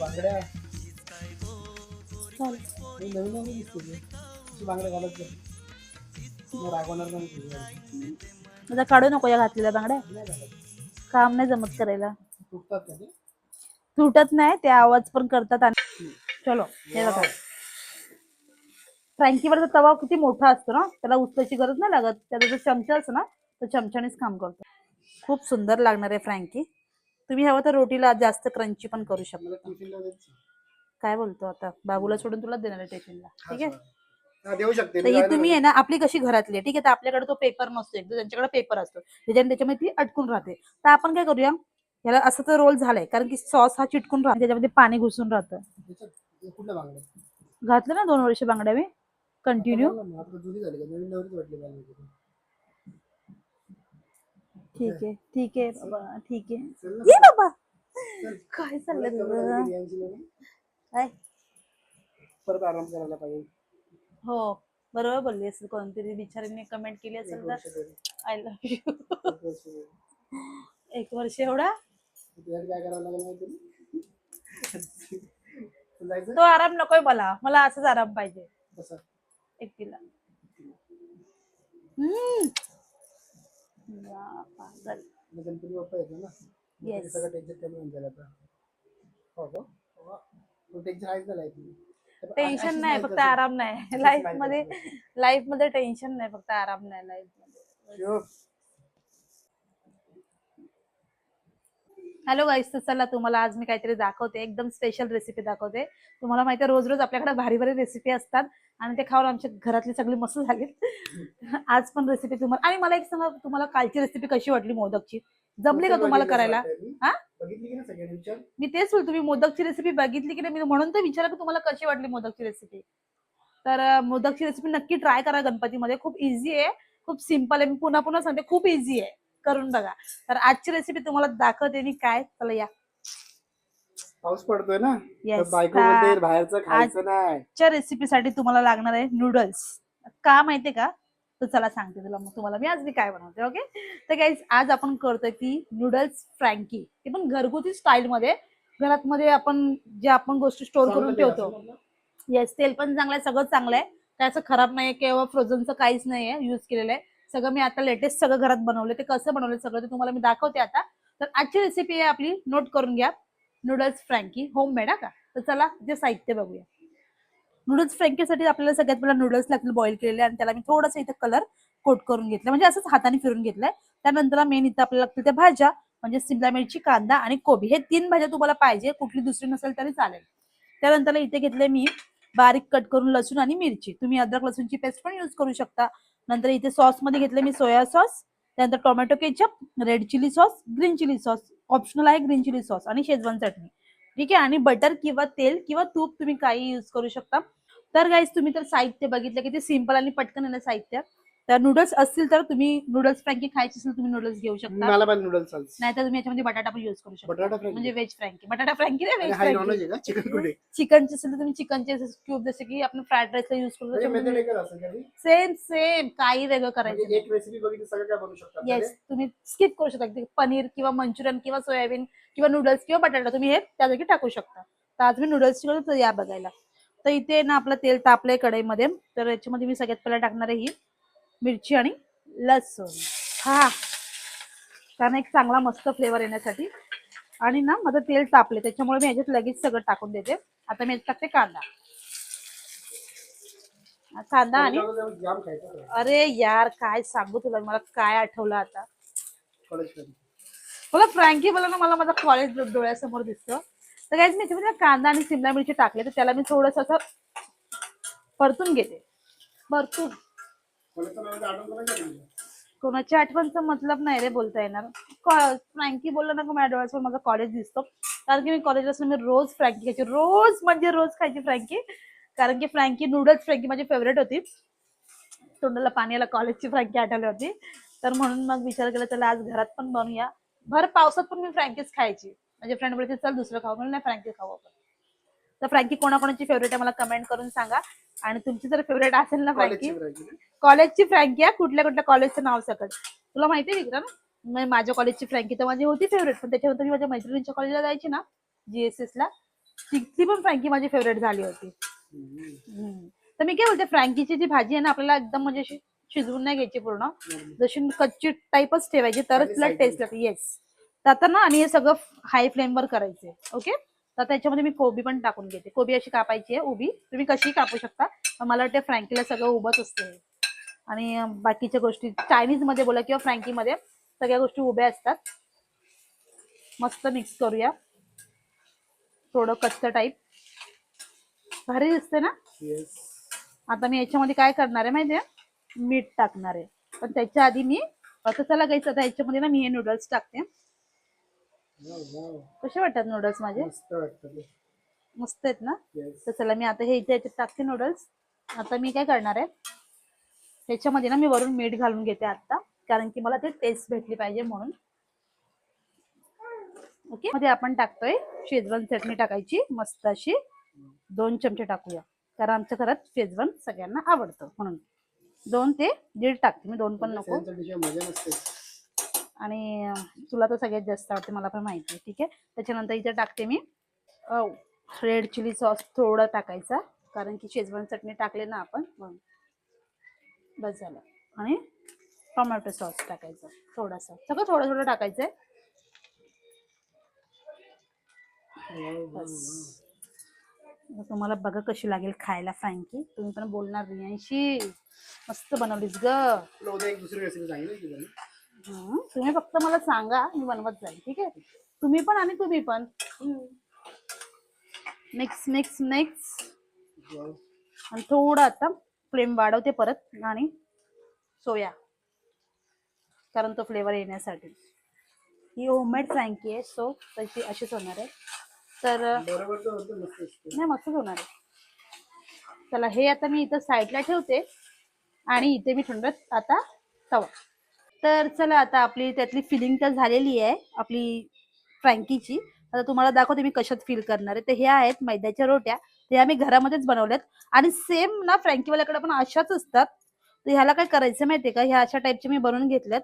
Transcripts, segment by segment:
बांगड्या. हे नवीन नवीन दिसते बांगड्या घालत जा. मग रागवणार नाही. आता काढू नको या घातलेल्या बांगड्या. नाही घालत. काम नाही जमत करायला. तुटतात का ते? तुटत नाही ते आवाज पण करतात आणि चलो हे बघा. फ्रँकीवरचा तवा किती मोठा असतो ना त्याला उचलायची गरज नाही लागत. त्याचा जो चमचा असतो ना तो चमच्यानेच काम करतो. खूप सुंदर लागणार आहे फ्रँकी. तुम्ही हवं तर रोटीला जास्त क्रंची पण करू शकता. काय बोलतो आता? बाबूला सोडून तुला देणार आहे टिफिनला. ठीक आहे? देऊ शकते. तर ही तुम्ही आहे. ना आपली कशी घरातली आहे? ठीक आहे तर आपल्याकडे तो पेपर नसतो. एकदा त्यांच्याकडे पेपर असतो. त्याच्याने त्याच्यामध्ये ती अटकून राहते. तर आपण काय करूया? याला असं तर रोल झालाय. कारण की सॉस हा चिटकून राहतो. त्याच्यामध्ये पाणी घुसून राहतं. घातलं ना दोन वर्ष बांगड्या मी? कंटिन्यू बघा ना, आता जुनी झाली का नवीन नवरीच वाटली बांगड्या ठीक आहे ठीक आहे बाबा ठीक आहे. ये बाबा. काय तुझं? काय? परत आराम करायला पाहिजे. हो बरोबर बोलली असेल कोणतरी. बिचारीने कमेंट केली एक असेल वर्ष तर. आय लव्ह यू एक वर्ष एवढा? काय करावं लागेल माहिती तो आराम नकोय मला. मला असंच आराम पाहिजे. एकटीला. हम्म. गणपती बाप्पा येतो ना? Yes. सगळं टेन्शन कमी होऊन जाईल आता. हो का? हो. टेन्शन आहेच ना लाईफ टेन्शन नाही फक्त आराम नाही. लाईफमध्ये लाईफमध्ये टेन्शन नाही फक्त आराम नाही लाईफमध्ये. हॅलो गाईस तर चला तुम्हाला आज मी काहीतरी दाखवते. एकदम स्पेशल रेसिपी दाखवते. तुम्हाला माहिती आहे रोज रोज आपल्याकडे भारी भारी रेसिपी असतात आणि ते खाऊन आमच्या घरातली सगळी मस्त झाली. आज पण रेसिपी तुम्हाला आणि मला एक सांगा तुम्हाला कालची रेसिपी कशी वाटली मोदकची? जमली का तुम्हाला करायला? हा? मी तेच बोल तुम्ही मोदकची रेसिपी बघितली की नाही? मी म्हणून तर विचारलं की तुम्हाला कशी वाटली मोदकची रेसिपी तर मोदकची रेसिपी नक्की ट्राय करा गणपतीमध्ये. खूप इझी आहे. खूप सिंपल आहे. मी पुन्हा पुन्हा सांगते खूप इझी आहे. करून बघा. तर आजची रेसिपी तुम्हाला दाखवते मी काय चला या. पाऊस पडतोय ना? Yes, बायको का- बोलते बाहेरचं खायचं नाही. आजच्या रेसिपीसाठी तुम्हाला लागणार आहे नूडल्स का माहितीये का? तर चला सांगते तुला मग तुम्हाला मी आज मी काय बनवते ओके तर गाईज आज आपण करतोय ती नूडल्स फ्रँकी ते पण घरगुती स्टाईल मध्ये. घरात मध्ये आपण जे आपण गोष्टी स्टोर करून ठेवतो. येस तेल पण चांगलं आहे सगळं चांगलं आहे. काय असं खराब नाही किंवा फ्रोझनचं काहीच नाही आहे यूज केलेलं आहे. सगळं मी आता लेटेस्ट सगळं घरात बनवलं ते कसं बनवलं सगळं ते तुम्हाला मी दाखवते आता. तर आजची रेसिपी आहे आपली नोट करून घ्या. नूडल्स फ्रँकी होम मेड का? तर चला जे साहित्य बघूया. नूडल्स फ्रँकीसाठी आपल्याला सगळ्यात पहिला नूडल्स लागतील बॉईल केलेले आणि त्याला मी थोडंसं इथं कलर कोट करून घेतलं म्हणजे असंच हाताने फिरून घेतलंय. त्यानंतर मेन इथं आपल्याला लागतील त्या भाज्या म्हणजे सिमला मिरची कांदा आणि कोबी. हे तीन भाज्या तुम्हाला पाहिजे. कुठली दुसरी नसेल तरी चालेल. त्यानंतर इथे घेतले मी बारीक कट करून लसूण आणि मिरची. तुम्ही अद्रक लसूणची पेस्ट पण यूज करू शकता. नंतर इथे सॉसमध्ये घेतले मी सोया सॉस त्यानंतर tomato ketchup red chilli sauce green chilli sauce. Optional आहे ग्रीन चिली सॉस आणि शेजवान चटणी. ठीक आहे? आणि बटर किंवा तेल किंवा तूप तुम्ही काही यूज करू शकता. तर गाईज तुम्ही तर साहित्य बघितलं की ते सिंपल आणि पटकन येणं साहित्य. तर नूडल्स असतील तर तुम्ही नूडल्स फ्रँकी खायची असेल तुम्ही नूडल्स घेऊ शकता. मला पण नूडल्स चालते नाहीतर तुम्ही याच्यामध्ये बटाटा पण यूज करू शकता? म्हणजे व्हेज फ्रँकी बटाटा फ्रँकी नाही व्हेज हाय फ्रँकी नॉनव्हेज आहे का? चिकन कुठे? चिकनचे असेल तर तुम्ही चिकनचे क्यूब जसे की आपण फ्राईड राईसला यूज म्हणजे मेथड करतो एकच असेल कधी सेम सेम काही वेगळं करायचं म्हणजे एक रेसिपी बघितली सगळं काय शकतात येस तुम्ही स्किप करू शकता. पनीर किंवा मंचुरियन किंवा सोयाबीन किंवा नूडल्स किंवा बटाटा तुम्ही हे त्या जागी टाकू शकता. तर आज मी नूडल्सची करतो या बघायला. तर इथे ना आपलं तेल तापलंय कढईमध्ये. तर याच्यामध्ये मी सगळ्यात पहिला टाकणार आहे ही. मिरची आणि लसूण. हा. कारण एक चांगला मस्त फ्लेवर येण्यासाठी. आणि ना माझं तेल तापले. त्याच्यामुळे मी ह्याच्यात लगेच सगळं टाकून देते. आता मी टाकते कांदा. कांदा आणि अरे यार काय सांगू तुला? मला काय आठवलं आता? मला फ्रँकी बोला ना मला माझा कॉलेज डोळ्यासमोर दिसतं. तर काय मी त्याच्यामध्ये कांदा आणि शिमला मिरची टाकले. तर त्याला मी थोडस असं परतून घेते. परतून. कोणाची कोणाच्या आठवणचा मतलब नाही रे बोलता येणार. फ्रँकी बोललं ना का माझ्या डोळ्यासमोर माझा कॉलेज दिसतो. कारण की मी कॉलेज असून मी रोज फ्रँकी खायची. रोज म्हणजे रोज खायची फ्रँकी. कारण की फ्रँकी नूडल्स फ्रँकी माझी फेवरेट होती. तोंडाला पाण्याला कॉलेजची फ्रँकी आठवली होती. तर म्हणून मग विचार केला चला आज घरात पण बनूया. भर पावसात पण मी फ्रँकीच खायची. म्हणजे फ्रेंड बोलते चल दुसरं खाऊ. म्हणून नाही फ्रँकी खाऊ आपण. तर फ्रँकी कोणाकोणाची फेवरेट आहे मला कमेंट करून सांगा. आणि तुमची जर फेवरेट असेल ना फ्रँकी कॉलेजची फ्रँकी आहे कुठल्या कुठल्या कॉलेजचं नाव सकट. तुला माहिती आहे विक्रा ना माझ्या कॉलेजची फ्रँकी तर माझी होती फेवरेट पण त्याच्यानंतर मी माझ्या मैत्रिणीच्या कॉलेजला जायची ना जीएसएस ला ती ती पण फ्रँकी माझी फेवरेट झाली होती. तर मी काय बोलते फ्रँकीची जी भाजी आहे ना आपल्याला एकदम म्हणजे अशी शिजवून नाही घ्यायची पूर्ण. जशी कच्ची टाईपच ठेवायची तरच तिला टेस्ट लागते येस तर आता ना आणि हे सगळं हाय फ्लेमवर करायचंय. ओके तर त्याच्यामध्ये मी कोबी पण टाकून घेते. कोबी अशी कापायची आहे उभी. तुम्ही कशी कापू शकता. मला वाटतं फ्रँकीला सगळं उभंच असते. आणि बाकीच्या गोष्टी चायनीजमध्ये बोला किंवा फ्रँकी मध्ये सगळ्या गोष्टी उभ्या असतात. मस्त मिक्स करूया. थोडं कच्चं टाईप भारी दिसते ना? Yes. आता मी याच्यामध्ये काय करणार आहे माहितीये? मीठ टाकणार आहे. पण त्याच्या आधी मी चला गाईच आता याच्यामध्ये ना मी हे नूडल्स टाकते. कसे वाटतात नूडल्स माझे? मस्त आहेत ना. तर चला मी आता हे इथे याच्यात टाकते नूडल्स आता मी काय करणार आहे? त्याच्यामध्ये ना मी वरून मीठ घालून घेते आता कारण की मला ते टेस्ट भेटली पाहिजे म्हणून. ओके मध्ये आपण टाकतोय शेजवान चटणी टाकायची. मस्त अशी दोन चमचे टाकूया. कारण आमच्या घरात शेजवान सगळ्यांना आवडतं म्हणून. दोन ते दीड टाकते. मी दोन पण नको सगळ्यांच्या डिशमध्ये मजा नसते आणि तुला तर सगळ्यात जास्त आवडते मला पण माहिती आहे ठीक आहे? त्याच्यानंतर इथे टाकते मी रेड चिली सॉस थोडा टाकायचा कारण की शेजवान चटणी टाकले ना आपण बस झालं. आणि टोमॅटो सॉस टाकायचा थोडासा. सगळं थोडं थोडं टाकायचं आहे बस तुम्हाला बघा कशी लागेल खायला फ्रँकी. तुम्ही पण बोलणार रियांशी मस्त बनवलीस ग. एक दुसरी रेसिपी सांगितली तुम्ही फक्त मला सांगा मी बनवत जाईल ठीक आहे? तुम्ही पण आणि तुम्ही पण. Mix mix mix. आणि थोडं आता फ्लेम वाढवते परत आणि सोया. कारण तो फ्लेवर येण्यासाठी. ही होममेड फ्रँकी आहे सो तशी अशीच होणार आहे. तर. नाही मस्तच होणार आहे. चला हे आता मी इथं साईडला ठेवते आणि इथे मी ठेवणार आता तवा. तर चला आता आपली त्यातली फिलिंग तर झालेली आहे आपली फ्रँकीची. आता तुम्हाला दाखवते मी कशात फील करणार आहे. तर हे आहेत मैद्याच्या रोट्या. ते आम्ही घरामध्येच बनवल्यात. आणि सेम ना फ्रँकीवाल्याकडे पण अशाच असतात. तर ह्याला काय करायचं माहितीये का? ह्या अशा टाईपचे मी बनवून घेतल्यात.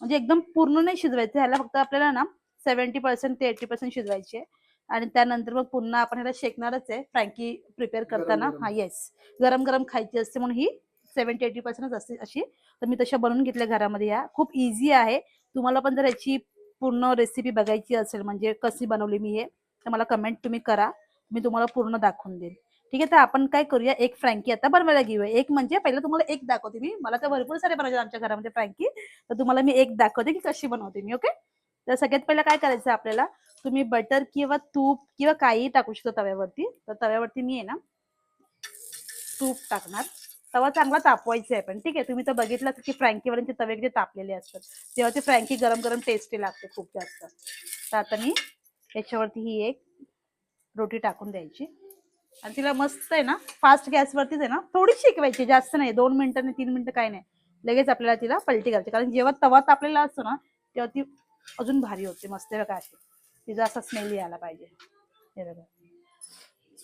म्हणजे एकदम पूर्ण नाही शिजवायचं. ह्याला फक्त आपल्याला ना सेव्हन्टी पर्सेंट ते एटी पर्सेंट शिजवायचे आहे. आणि त्यानंतर मग पुन्हा आपण ह्याला शेकणारच आहे. फ्रँकी प्रिपेअर करताना. हा येस गरम गरम खायची असते म्हणून ही सेव्हन्टी एटी पर्सेंटच असते अशी. तर मी तशा बनवून घेतल्या घरामध्ये या. खूप इझी आहे. तुम्हाला पण जर याची पूर्ण रेसिपी बघायची असेल म्हणजे कशी बनवली मी हे तर मला कमेंट तुम्ही करा. मी तुम्हाला पूर्ण दाखवून देईन. ठीक आहे तर आपण काय करूया? एक फ्रँकी आता बनवायला घेऊया. एक म्हणजे पहिलं तुम्हाला एक दाखवते मी. मला तर भरपूर सारे बनवायचे आमच्या घरामध्ये फ्रँकी. तर तुम्हाला मी एक दाखवते की कशी बनवते मी ओके? तर सगळ्यात पहिला काय करायचं आपल्याला? तुम्ही बटर किंवा तूप किंवा काही टाकू शकता तव्यावरती. तर तव्यावरती मी आहे ना तूप टाकणार. तवा चांगला तापवायचा आहे. पण ठीक आहे तुम्ही तर बघितलं की फ्रँकीवरचे तवे जे तापलेले असतात तेव्हा ती फ्रँकी गरम गरम टेस्टी लागते खूप जास्त. तर आता मी याच्यावरती ही एक रोटी टाकून द्यायची. आणि तिला मस्त आहे ना फास्ट गॅसवरतीच आहे ना थोडी शिकवायची जास्त नाही दोन मिनिटं नाही तीन मिनिटं काय नाही. लगेच आपल्याला तिला पलटी करायची कारण जेव्हा तवा तापलेला असतो ना तेव्हा ती अजून भारी होते मस्त बघा अशी. तिचा असा स्मेल यायला पाहिजे. हे बघा.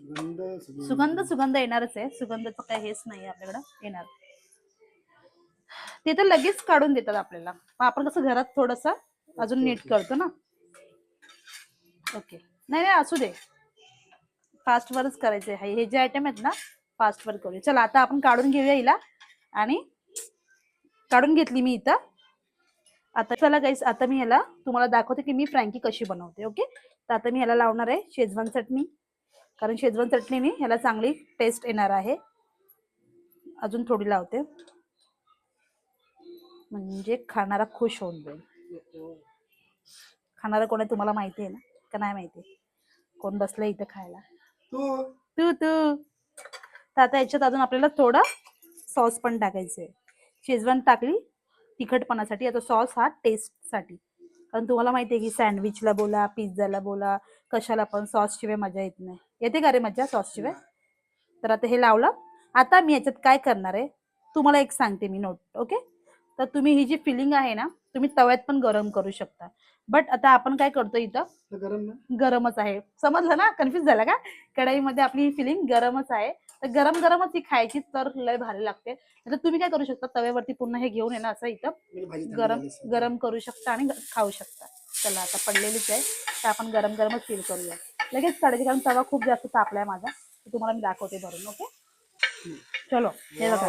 सुगंध सुगंध. सुगंध येणारच आहे. सुगंधाचं काही हेच नाही आपल्याकडं. येणार. ते तर लगेच काढून देतात आपल्याला. मग आपण कसं घरात थोडस अजून नीट करतो ना? ओके. नाही नाही असू दे. फास्ट वरच करायचे आहे हे जे आयटम आहेत ना फास्ट वर करूया. चला आता आपण काढून घेऊया हिला. आणि काढून घेतली मी इथं. आता चला गाईस आता मी ह्याला तुम्हाला दाखवते की मी फ्रँकी कशी बनवते ओके? तर आता मी ह्याला लावणार आहे. शेजवान चटणी. कारण शेजवान चटणीने ह्याला चांगली टेस्ट येणार आहे. अजून थोडी लावते. म्हणजे खाणारा खुश होऊन जाईल. खाणारा कोण आहे तुम्हाला माहिती आहे ना? का नाही माहिती? कोण बसलं इथं खायला? तू. तू तू. तर आता याच्यात अजून आपल्याला थोडा सॉस पण टाकायचं आहे शेजवान टाकली तिखटपणासाठी. आता सॉस हा टेस्टसाठी कारण तुम्हाला माहिती आहे की सँडविचला बोला पिझ्झाला बोला कशाला पण सॉस शिवाय मजा येत नाही. येते का रे मजा सॉस शिवाय? तर आता हे लावलं. आता मी याच्यात काय करणार आहे? तुम्हाला एक सांगते मी नोट ओके तर तुम्ही ही जी फिलिंग आहे ना तुम्ही तव्यात पण गरम करू शकता. बट आता आपण काय करतो इथं? गरम गरमच आहे. समजलं ना? कन्फ्युज झाला का? कढईमध्ये आपली ही फिलिंग गरमच आहे. तर गरम गरमच ही खायची तर लय भारी लागते. तर तुम्ही काय करू शकता? तव्यावरती पुन्हा हे घेऊन ना असं इथं. गरम. गरम करू शकता आणि खाऊ शकता. चला आता पडलेलीच आहे. तर आपण गरम गरमच फील करूया. लगेच काढायची कारण तवा खूप जास्त तापलाय माझा. तुम्हाला मी दाखवते भरून ओके? चलो हे बघा.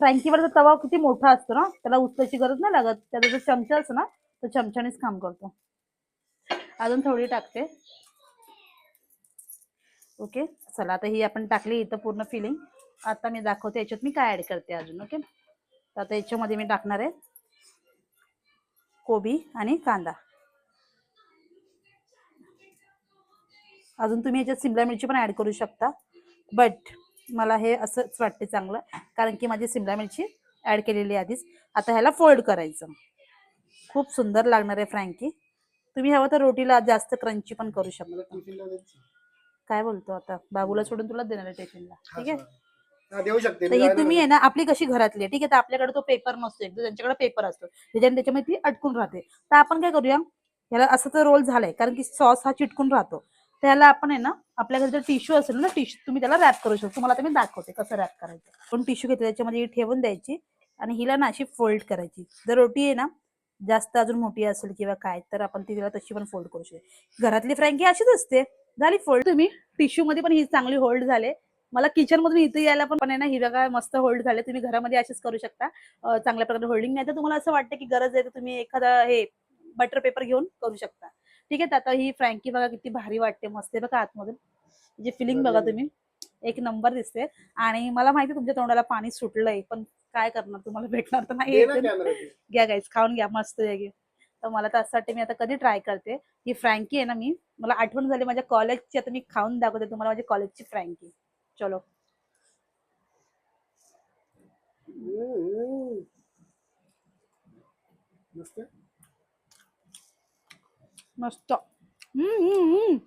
फ्रँकीवरचा तवा किती मोठा असतो ना त्याला उचलायची गरज नाही लागत. त्याचा जो चमचा असतो ना तो चमच्यानेच काम करतो. अजून थोडी टाकते. ओके चला आता ही आपण टाकली इथं पूर्ण फिलिंग आता मी दाखवते याच्यात मी काय ऍड करते अजून ओके? तर आता याच्यामध्ये मी टाकणार आहे. कोबी आणि कांदा. अजून तुम्ही याच्यात सिमला मिरची पण ऍड करू शकता. बट मला हे असंच वाटते चांगलं कारण की माझी सिमला मिरची ऍड केलेली आधीच. आता ह्याला फोल्ड करायचं. खूप सुंदर लागणार आहे फ्रँकी तुम्ही हवं तर रोटीला जास्त क्रंची पण करू शकता. काय बोलतो आता? बाबूला सोडून तुला देणार आहे टिफिनला ठीक आहे. हा, देऊ शकते तर मी ही तुम्ही आहे. ना आपली कशी घरातली आहे. ठीक आहे तर आपल्याकडे तो पेपर नसतो एक तर त्यांच्याकडे पेपर असतो. त्याच्याने त्याच्यामध्ये ती अटकून राहते. तर आपण काय करूया ह्याला असं तर रोल झालाय कारण की सॉस हा चिटकून राहतो. त्याला आपण आहे ना आपल्याकडे जर टिश्यू असेल ना टिश्यू तुम्ही त्याला रॅप करू शकता. तुम्हाला आता मी दाखवते कसं रॅप करायचं. पण टिश्यू घेतले त्याच्यामध्ये ही ठेवून द्यायची आणि हिला ना अशी फोल्ड करायची. जर रोटी आहे ना जास्त अजून मोठी असेल किंवा काय तर आपण ती तिला तशी पण फोल्ड करू शकतो. घरातली फ्रँकी अशीच असते. झाली फोल्ड तुम्ही टिश्यू मध्ये पण ही चांगली होल्ड झाले. मला किचन मधून इथे यायला पण आहे ना ही बघा मस्त होल्ड झाले. तुम्ही घरामध्ये असेच करू शकता. चांगल्या प्रकारे होल्डिंग नाही. तर तुम्हाला असं वाटतं की गरज आहे तर तुम्ही एखादा हे बटर पेपर घेऊन करू शकता. ठीक आहे आता ही फ्रँकी बघा किती भारी वाटते. मस्त आहे बघा आतमधून. जी फिलिंग बघा तुम्ही. एक नंबर दिसते. आणि मला माहिती तुमच्या तोंडाला पाणी सुटलंय पण काय करणार तुम्हाला? भेटणार तर नाही. घ्या गाईस खाऊन घ्या. मस्त आहे तर मला तर असं वाटतं मी आता कधी ट्राय करते. ही फ्रँकी आहे ना मी. मला आठवण झाली माझ्या कॉलेजची आता मी खाऊन दाखवते तुम्हाला माझ्या कॉलेजची फ्रँकी चलो हम्म, हम्म. मस्त मस्त हम्म, हम्म, हम्म.